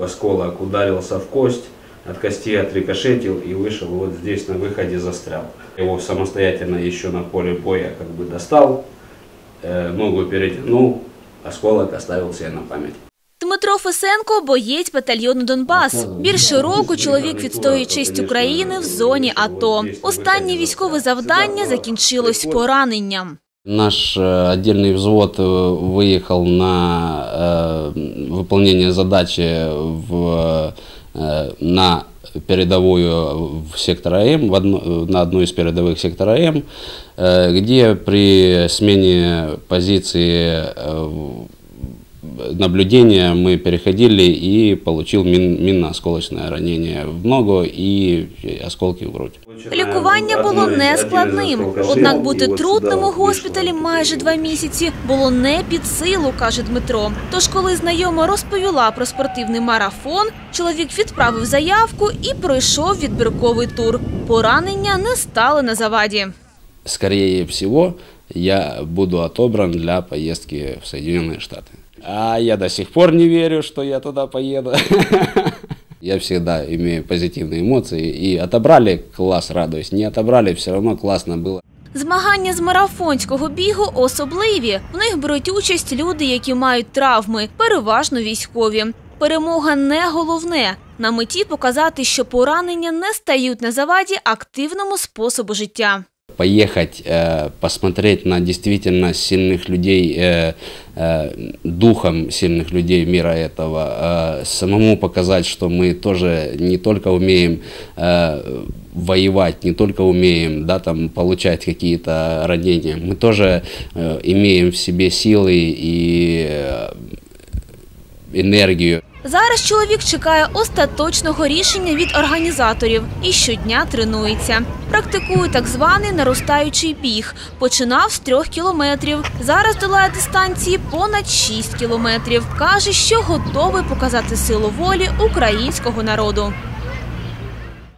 Осколок ударился в кость, от кости отрикошетил и вышел вот здесь на выходе застрял. Его самостоятельно еще на поле боя как бы достал, э, ногу перетянул, осколок оставил себе на память. Дмитро Фесенко – боєць батальйону Донбас. Більше року чоловік відстоює честь України в зоні АТО. Останнє військове завдання закінчилось пораненням. Наш э, отдельный взвод э, выехал на э, выполнение задачи в, э, на передовую в сектор АМ, в одно- на одну из передовых сектора АМ, э, где при смене позиции э, наблюдения мы переходили и получил мин- минно-осколочное ранение в ногу и осколки в грудь. Лікування було нескладним. Однак бути трутним у госпіталі майже два місяці було не під силу, каже Дмитро. Тож, коли знайома розповіла про спортивний марафон, чоловік відправив заявку і пройшов відбірковий тур. Поранення не стали на заваді. скорее всего, я буду отобран для поездки в Соединенные Штаты. А я до сих пор не верю, что я туда поеду. Я всегда имею позитивные эмоции. И отобрали, класс, радуюсь. Не отобрали, все равно классно было. Змагання з марафонського бігу особливі. В них беруть участь люди, які мають травми, переважно військові. Перемога не головне. На меті показати, що поранення не стають на заваді активному способу життя. Поехать, э, посмотреть на действительно сильных людей, э, э, духом сильных людей мира этого, самому показать, что мы тоже не только умеем воевать, не только умеем да, там, получать какие-то ранения, мы тоже имеем в себе силы и энергию. Зараз чоловік чекає остаточного рішення від організаторів і щодня тренується. Практикує так званий наростаючий біг. Починав з трьох кілометрів. Зараз долає дистанції понад шість кілометрів. Каже, що готовий показати силу волі українського народу.